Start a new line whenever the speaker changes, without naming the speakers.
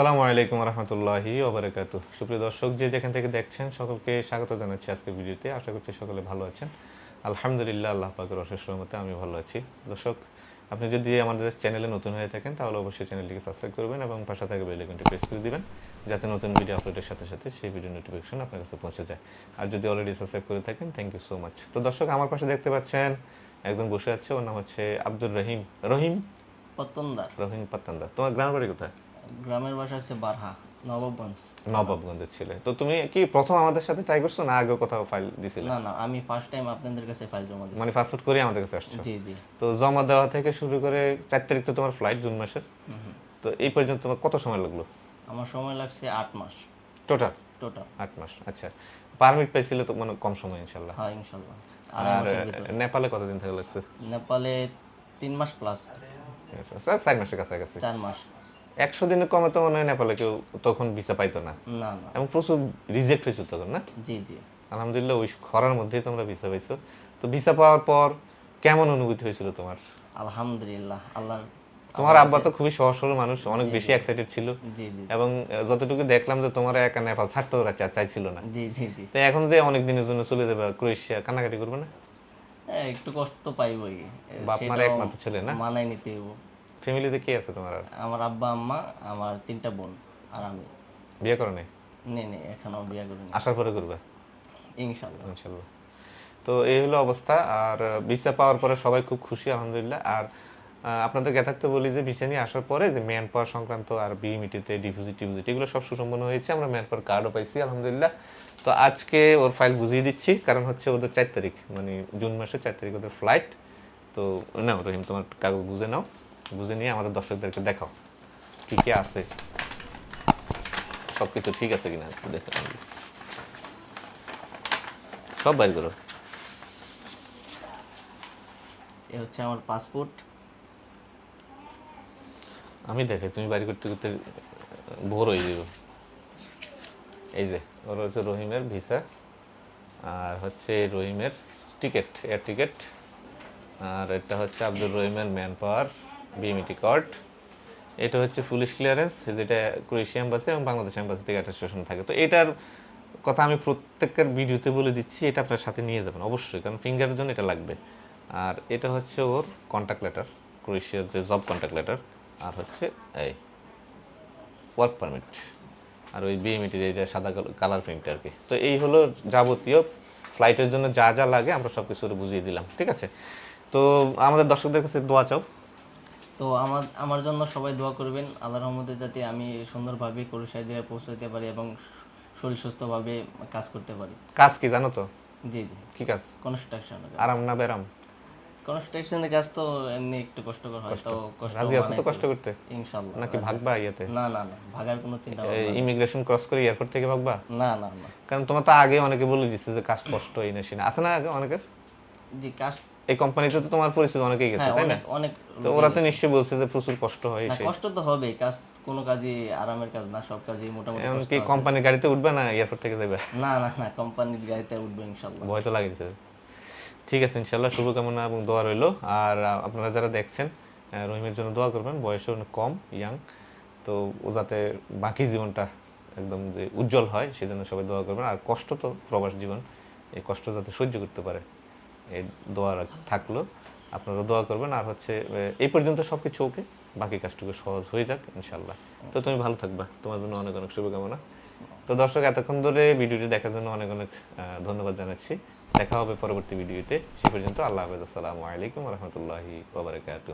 আসসালামু আলাইকুম রহমতুল্লাহি ওবরাকাতু। সুপ্রিয় দর্শক যে যেখান থেকে দেখছেন সকলকে স্বাগত জানাচ্ছি আজকের ভিডিওতে। আশা করছি সকলে ভালো আছেন। আলহামদুলিল্লাহ আল্লাহ পাকের অশেষ রহমতে আমি ভালো আছি। দর্শক আপনি যদি আমাদের চ্যানেলে নতুন হয়ে থাকেন তাহলে অবশ্যই চ্যানেলটিকে সাবস্ক্রাইব করবেন এবং পাশে থাকা বেল আইকনটি প্রেস করে দিবেন যাতে নতুন ভিডিও আপলোডের সাথে সাথে সেই ভিডিও নোটিফিকেশন আপনার কাছে পৌঁছে যায়। আর যদি অলরেডি সাবস্ক্রাইব করে থাকেন থ্যাংক ইউ সো মাচ তো দর্শক আমার পাশে দেখতে পাচ্ছেন একজন বসে আছে ওর নাম হচ্ছে আব্দুর রহিম। রহিম?
পত্তনদার
রহিম পাত্তান্দার তোমার গ্রামের বাড়ি কোথায়?
গ্রামের বাসা হচ্ছে বারহা নবাবগঞ্জ।
নবাবগঞ্জের ছেলে। তো তুমি কি প্রথম আমাদের সাথে ট্রাই করছ না আগে কোথাও ফাইল দিছিলে?
না না আমি ফার্স্ট টাইম আপনাদের কাছে ফাইল জমা দিচ্ছি
মানে পাসপোর্ট করে আমাদের কাছে আসছো?
জি জি।
তো জমা দেওয়া থেকে শুরু করে চার তারিখ তো তোমার ফ্লাইট জুন মাসের। তো এই পর্যন্ত তোমার কত সময় লাগল?
আমার সময় লাগছে আট মাস।
টোটাল
টোটাল
আট মাস আচ্ছা। পারমিট পাইছিলে তো মানে কম সময় ইনশাল্লাহ
হ্যাঁ ইনশাল্লাহ
আর নেপালে কতদিন থাকা লাগছে?
নেপালে তিন মাস প্লাস
আচ্ছা, চার মাসের কাছাকাছি।
চার মাস।
একশো দিনের কমে তো মনে হয় নেপালে কেউ তখন ভিসা পাইতো না।
না না।
এবং প্রচুর রিজেক্ট হয়েছে তখন না?
জি জি।
আলহামদুলিল্লাহ ওই খরার মধ্যেই তোমরা ভিসা পাইছো। তো ভিসা পাওয়ার পর কেমন অনুভূতি হয়েছিল তোমার?
আলহামদুলিল্লাহ আল্লাহর
তোমার আব্বা তো খুবই সহজ সরল মানুষ অনেক বেশি এক্সাইটেড ছিল। এবং যতটুকু দেখলাম যে তোমার একা নেপাল ছাড়তে ওরা চাইছিল না।
জি জি জি।
তো এখন যে অনেক দিনের জন্য চলে যাবে ক্রোয়েশিয়া কান্নাকাটি করবে না?
একটু কষ্ট তো পাইবই।
বাপ মার একমাত্র ছেলে না?
মানায় নিতে হইব।
ফ্যামিলিতে কে আছে তোমার আর?
আমার আব্বা আম্মা আমার তিনটা বোন আর আমি।
বিয়ে করো নাই
নে নে এখনও বিয়ে করিনি।
আসার পরে করবে?
ইনশাল্লাহ
ইনশাল্লাহ তো এই হলো অবস্থা আর ভিসা পাওয়ার পরে সবাই খুব খুশি আলহামদুলিল্লাহ। আর আপনাদের জ্ঞাতার্থ বলি যে ভিসা নিয়ে আসার পরে যে ম্যান পাওয়ার সংক্রান্ত আর বিমিটিতে ডিপোজিট টিপোজিট এগুলো সব সুসম্পন্ন হয়েছে। আমরা ম্যান পাওয়ার কার্ডও পাইছি আলহামদুলিল্লাহ। তো আজকে ওর ফাইল বুঝিয়ে দিচ্ছি কারণ হচ্ছে ওদের চার তারিখ মানে জুন মাসের চার তারিখ ওদের ফ্লাইট তো নাও রহিম তোমার কাগজ বুঝে নাও। বুঝে নিয়ে আমাদের দর্শকদেরকে দেখাও কি কি আছে। সব কিছু ঠিক আছে কিনা দেখে সব বাইর করো।
এ হচ্ছে আমার পাসপোর্ট।
আমি দেখে তুমি বাড়ি করতে করতে ভোর হয়ে যাব। এই যে ওর হচ্ছে রহিমের ভিসা আর হচ্ছে রহিমের টিকিট এয়ার টিকিট আর এটা হচ্ছে আব্দুল রহিমের ম্যান পাওয়ার বিএমইটি কার্ড এটা হচ্ছে পুলিশ ক্লিয়ারেন্স যেটা ক্রোয়েশিয়া এম্বাসি এবং বাংলাদেশ এম্বাসি থেকে অ্যাটাস্টেশন থাকে। তো এটার কথা আমি প্রত্যেকের ভিডিওতে বলে দিচ্ছি, এটা আপনার সাথে নিয়ে যাবেন, অবশ্যই। কারণ ফিঙ্গারের জন্য এটা লাগবে। আর এটা হচ্ছে ওর কন্ট্যাক্ট লেটার ক্রোয়েশিয়ার যে জব কন্ট্যাক্ট লেটার আর হচ্ছে এই ওয়ার্ক পারমিট আর ওই বিএমইটির এটা সাদা কালার প্রিন্ট আর কি। তো এই হলো যাবতীয় ফ্লাইটের জন্য যা যা লাগে, আমরা সব কিছু বুঝিয়ে দিলাম। ঠিক আছে? তো আমাদের দর্শকদের কাছে দোয়া চাও।
তো আমার আমার জন্য সবাই দোয়া করবেন। আল্লাহর রহমতে যাতে আমি সুন্দরভাবে ক্রোশিয়া জায়গায় পৌঁছাতে পারি এবং শরীর সুস্থভাবে কাজ করতে পারি।
কাজ কি জানো তো?
জি জি।
কি কাজ?
কনস্ট্রাকশন
আরাম না বেরাম
কনস্ট্রাকশনের কাজ তো এমনি একটু কষ্টকর হয় তো কষ্ট
রাজি আছো তো কষ্ট করতে?
হবে। ইনশাল্লাহ
নাকি ভাগবা ইয়েতে?
না না না ভাগার কোনো চিন্তা ভাবনা
ইমিগ্রেশন ক্রস করে এয়ারপোর্ট থেকে ভাগবা?
না না না।
কারণ তোমার তো আগে অনেকে বলে দিচ্ছে যে কাজ কষ্ট এই না আছে না অনেকের?
জি কাজ
এই কোম্পানিতে তো তোমার পরিচিত অনেকেই গেছে
হ্যাঁ
তাই না?
অনেক
তো ওরা তো নিশ্চয়ই বলছে যে প্রচুর কষ্ট হয়
না
সে
কষ্ট তো হবে কাজ কোনো কাজই আরামের কাজ না সব কাজই মোটামুটি
এমনকি
আছে।
কোম্পানির গাড়িতে উঠবে না এয়ারপোর্ট থেকে যাবে
না না না কোম্পানির গাড়িতে উঠবে ইনশাল্লাহ।
ভয় তো লাগিয়েছে। ঠিক আছে ইনশাল্লাহ শুভকামনা এবং দোয়া রইল। আর আপনারা যারা দেখছেন রহিমের জন্য দোয়া করবেন বয়স অনেক কম ইয়াং তো ও যাতে বাকি জীবনটা একদম যে উজ্জ্বল হয় সেজন্য সবাই দোয়া করবেন। আর কষ্ট তো প্রবাস জীবন এই কষ্ট যাতে সহ্য করতে পারে। এই দোয়া থাকল। আপনারা দোয়া করবেন। আর হচ্ছে এই পর্যন্ত সব কিছু ওকে। বাকি কাজটুকু সহজ হয়ে যাক ইনশাল্লাহ তো তুমি ভালো থাকবা। তোমার জন্য অনেক অনেক শুভকামনা। তো দর্শক, এতক্ষণ ধরে ভিডিওটি দেখার জন্য অনেক অনেক ধন্যবাদ জানাচ্ছি। দেখা হবে পরবর্তী ভিডিওতে। সে পর্যন্ত আল্লাহ হাফেজ। আসসালামু আলাইকুম রহমতুল্লাহি ওবরাকাতু